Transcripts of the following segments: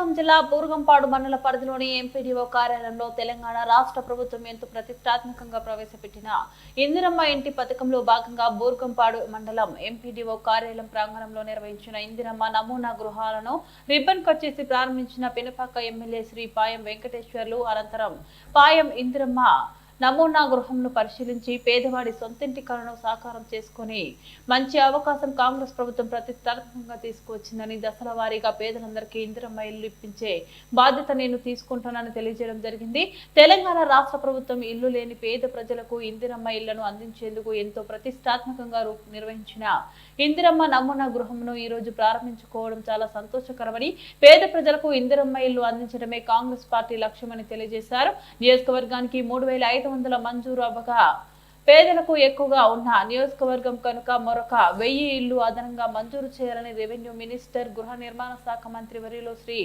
భద్రాద్రి జిల్లా బూర్గంపాడు మండల పరిధిలోని ఎంపీడీఓ కార్యాలయంలో తెలంగాణ రాష్ట్ర ప్రభుత్వం ఎంతో ప్రతిష్టాత్మకంగా ప్రవేశపెట్టిన ఇందిరమ్మ ఇంటి పథకంలో భాగంగా బూర్గంపాడు మండలం ఎంపీడీఓ కార్యాలయం ప్రాంగణంలో నిర్వహించిన ఇందిరమ్మ నమూనా గృహాలను రిబ్బన్ కట్ చేసి ప్రారంభించిన పినపాక ఎమ్మెల్యే శ్రీ పాయం వెంకటేశ్వర్లు అనంతరం పాయం ఇందిరమ్మ నమూనా గృహంను పరిశీలించి పేదవాడి సొంతింటి కలను సాకారం చేసుకుని మంచి అవకాశం కాంగ్రెస్ ప్రభుత్వం ప్రతిష్టాత్మకంగా తీసుకువచ్చిందని దశల వారీగా పేదలందరికీ ఇందిరమ్మ ఇల్లు ఇప్పించే బాధ్యత నేను తీసుకుంటానని తెలియజేయడం జరిగింది. తెలంగాణ రాష్ట్ర ప్రభుత్వం ఇల్లు లేని పేద ప్రజలకు ఇందిరమ్మ ఇళ్ళను అందించేందుకు ఎంతో ప్రతిష్టాత్మకంగా నిర్వహించిన ఇందిరమ్మ నమూనా గృహంను ఈ రోజు ప్రారంభించుకోవడం చాలా సంతోషకరమని పేద ప్రజలకు ఇందిరమ్మ ఇల్లు అందించడమే కాంగ్రెస్ పార్టీ లక్ష్యమని తెలియజేశారు. నియోజకవర్గానికి మూడు వేల ఐదు వందల మంజూరు అవ్వగా పేదలకు ఎక్కువగా ఉన్న నియోజకవర్గం కనుక మరొక వెయ్యి ఇల్లు అదనంగా మంజూరు చేయాలని రెవెన్యూ మినిస్టర్ గృహ నిర్మాణ శాఖ మంత్రి వర్యులు శ్రీ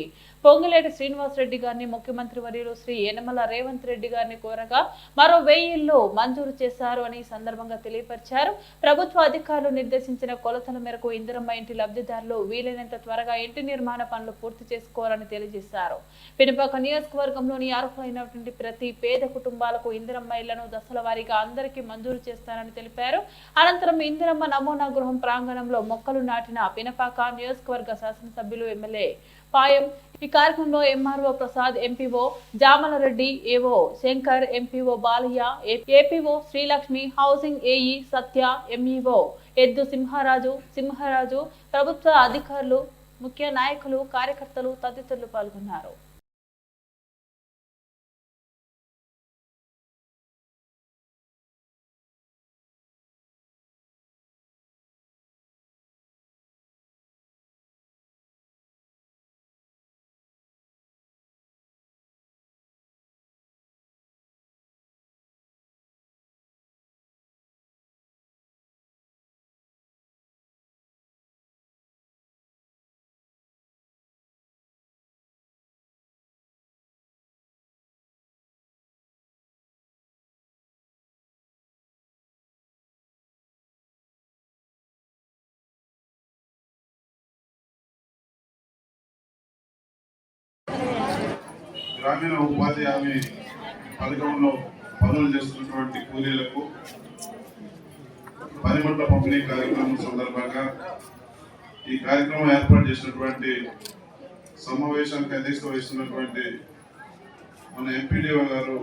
పొంగులేటి శ్రీనివాస్ రెడ్డి గారిని ముఖ్యమంత్రి వర్యులు శ్రీ యనమల రేవంత్ రెడ్డి గారిని కోరగా మరో వెయ్యి ఇల్లు మంజూరు చేశారు అని సందర్భంగా తెలియపరిచారు. ప్రభుత్వ అధికారులు నిర్దేశించిన కొలతల మేరకు ఇందిరమ్మ ఇంటి లబ్ధిదారులు వీలైనంత త్వరగా ఇంటి నిర్మాణ పనులు పూర్తి చేసుకోవాలని తెలియజేశారు. పినపాక నియోజకవర్గంలోని అర్హులైనటువంటి ప్రతి పేద కుటుంబాలకు ఇందిరమ్మ ఇళ్ళను దశల వారీగా అందరికీ మంజూరు చేస్తారని తెలిపారు. అనంతరం ఇందిరమ్మ నమూనా గృహం ప్రాంగణంలో మొక్కలు నాటిన పినపాక నియోజకవర్గ శాసనసభ్యులు ఎమ్మెల్యే పాయం ఈ కార్యక్రమంలో MRO Prasad MPO Jamalareddy AO Shankar MPO Balaiah APO Srilakshmi housing AE Satya MEO ఎద్దు సింహరాజు సింహరాజు ప్రభుత్వ అధికారులు ముఖ్య నాయకులు కార్యకర్తలు తదితరులు పాల్గొన్నారు. గ్రామీణ ఉపాధి హామీ పథకంలో పనులు చేస్తున్నటువంటి కూలీలకు పనిముట్ల పంపిణీ కార్యక్రమం సందర్భంగా ఈ కార్యక్రమం ఏర్పాటు చేసినటువంటి సమావేశానికి అధ్యక్షత వహిస్తున్నటువంటి మన ఎంపీడీఓ గారు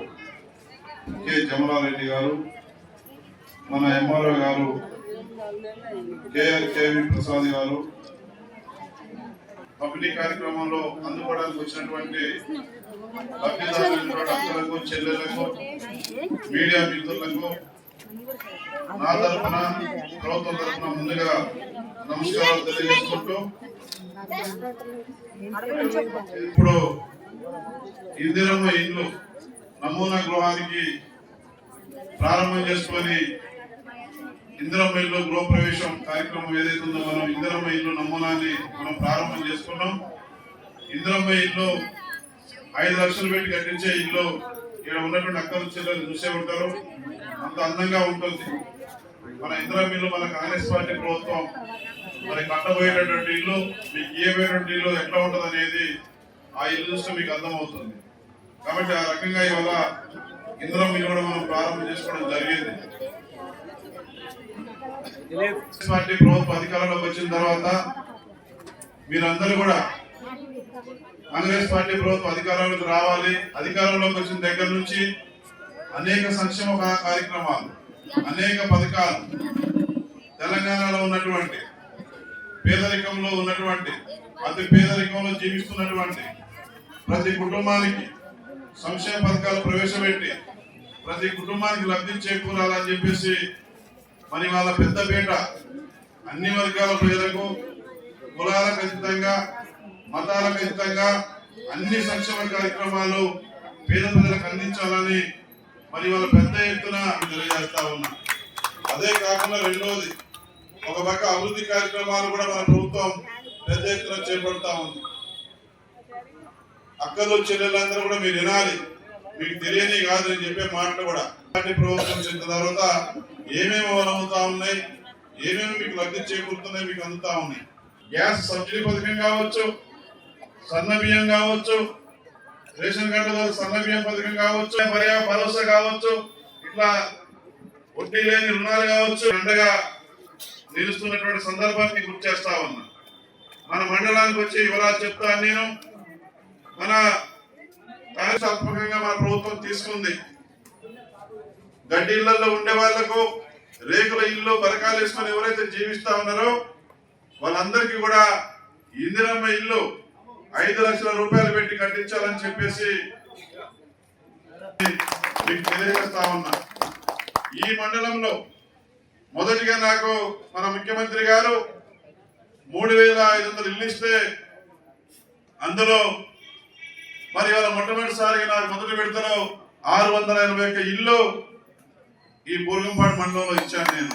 కె జమలారెడ్డి గారు మన ఎంఆర్ఓ గారు కేఆర్ కేవి ప్రసాద్ గారు. పంపిణీ కార్యక్రమంలో అందుకోవడానికి వచ్చినటువంటి లబ్ధిదారులైనటువంటి అక్కలకు చెల్లెలకు మీడియా మిత్రులకు నా తరఫున ప్రభుత్వం తరఫున ముందుగా నమస్కారాలు తెలియజేసుకుంటూ ఇప్పుడు ఇందిరమ్మ ఇల్లు నమూనా గృహానికి ప్రారంభం చేసుకొని ఇందిరమ్మ ఇల్లు గృహప్రవేశం కార్యక్రమం ఏదైతే ఉందో మనం ఇందిరమ్మ ఇల్లు నమూనాన్ని మనం ప్రారంభం చేసుకున్నాం. ఇందిరమ్మ ఇల్లు ఐదు లక్షలు పెట్టి కట్టించే ఇల్లు ఇక్కడ ఉన్నటువంటి అక్కలు చెల్లెలు చూసే ఉంటారు. అంత అందంగా ఉంటుంది. మన ఇందిరా మిల్లు మన కాంగ్రెస్ పార్టీ ప్రభుత్వం మరి కట్టబోయేటటువంటి ఇల్లు మీకు ఇయ్యబోయేటువంటి ఇల్లు ఎట్లా ఉంటుంది అనేది ఆ ఇల్లు చూస్తే మీకు అర్థమవుతుంది. కాబట్టి ఆ రకంగా ఇవాళ ఇందిరా మిల్లు కూడా మనం ప్రారంభం చేసుకోవడం జరిగింది. కాంగ్రెస్ పార్టీ ప్రభుత్వ అధికారంలోకి వచ్చిన తర్వాత మీరందరూ కూడా కాంగ్రెస్ పార్టీ ప్రభుత్వం అధికారంలోకి రావాలి. అధికారంలోకి వచ్చిన దగ్గర నుంచి అనేక సంక్షేమ కార్యక్రమాలు అనేక పథకాలు తెలంగాణలో ఉన్నటువంటి పేదరికంలో ఉన్నటువంటి అతి పేదరికంలో జీవిస్తున్నటువంటి ప్రతి కుటుంబానికి సంక్షేమ పథకాలు ప్రవేశపెట్టి ప్రతి కుటుంబానికి లబ్ధి చేకూరాలని చెప్పేసి మరి వాళ్ళ పెద్దపేట అన్ని వర్గాల ప్రజలకు కులాలకు అతీతంగా మతాల అతీతంగా అన్ని సంక్షేమ కార్యక్రమాలు పేద ప్రజలకు అందించాలని మరి వాళ్ళ పెద్ద ఎత్తున తెలియజేస్తా ఉన్నా. అదే కాకుండా రెండోది ఒక పక్క అభివృద్ధి కార్యక్రమాలు కూడా మన ప్రభుత్వం పెద్ద ఎత్తున చేపడతా ఉంది. అక్కలు చెల్లెలందరూ కూడా మీరు వినాలి. మీకు తెలియని కాదు నేను చెప్పే మాటలు కూడా. పార్టీ ప్రభుత్వం వచ్చిన తర్వాత ఏమేమి అవుతా ఉన్నాయి ఏమేమి మీకు లబ్ధి చేకూరుతున్నాయి మీకు అందుతా ఉన్నాయి. గ్యాస్ సబ్సిడీ పథకం కావచ్చు సన్న బియ్యం కావచ్చు రేషన్ కార్డు ద్వారా సన్న బియ్యం పథకం కావచ్చు పర్యా భరోసా కావచ్చు ఇట్లా వడ్డీ లేని రుణాలు కావచ్చు అండగా నిలుస్తున్నటువంటి సందర్భాన్ని గుర్తు చేస్తా ఉన్నా. మన మండలానికి వచ్చి వివరాలు చెప్తాను నేను మన కార్యసాత్మకంగా మన ప్రభుత్వం తీసుకుంది. గడ్డి ఇళ్ళలో ఉండే వాళ్ళకు రేకుల ఇల్లు బరకాలు వేసుకొని ఎవరైతే జీవిస్తా ఉన్నారో వాళ్ళందరికీ కూడా ఇందిరమ్మ ఇల్లు ఐదు లక్షల రూపాయలు పెట్టి కట్టించాలని చెప్పేసి మీకు తెలియజేస్తా ఉన్నా. ఈ మండలంలో మొదటిగా నాకు మన ముఖ్యమంత్రి గారు మూడు వేల ఐదు వందలు ఇల్లు ఇస్తే అందులో మరి ఇవాళ మొట్టమొదటిసారిగా నాకు మొదటి విడతలో ఆరు వందల ఎనభై ఒక్క ఇల్లు ఈ బూర్గంపాడు మండలంలో ఇచ్చాను నేను.